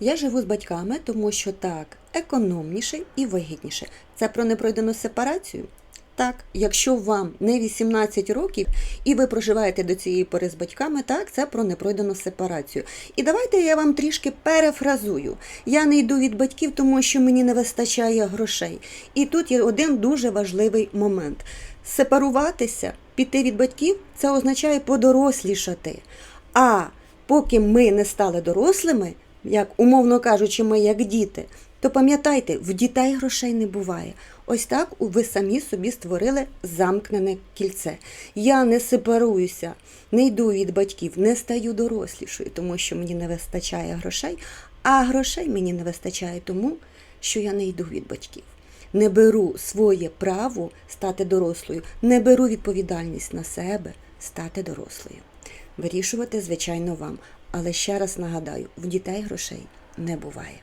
Я живу з батьками, тому що так економніше і вигідніше. Це про непройдену сепарацію. Так, якщо вам не 18 років і ви проживаєте до цієї пори з батьками, так, це про непройдену сепарацію. І давайте я вам трішки перефразую. Я не йду від батьків, тому що мені не вистачає грошей. І тут є один дуже важливий момент. Сепаруватися, піти від батьків, це означає подорослішати. А поки ми не стали дорослими, як умовно кажучи, ми як діти, то пам'ятайте, в дітей грошей не буває. Ось так ви самі собі створили замкнене кільце. Я не сепаруюся, не йду від батьків, не стаю дорослішою, тому що мені не вистачає грошей, а грошей мені не вистачає тому, що я не йду від батьків. Не беру своє право стати дорослою, не беру відповідальність на себе стати дорослою. Вирішувати, звичайно, вам. Але ще раз нагадаю, в дітей грошей не буває.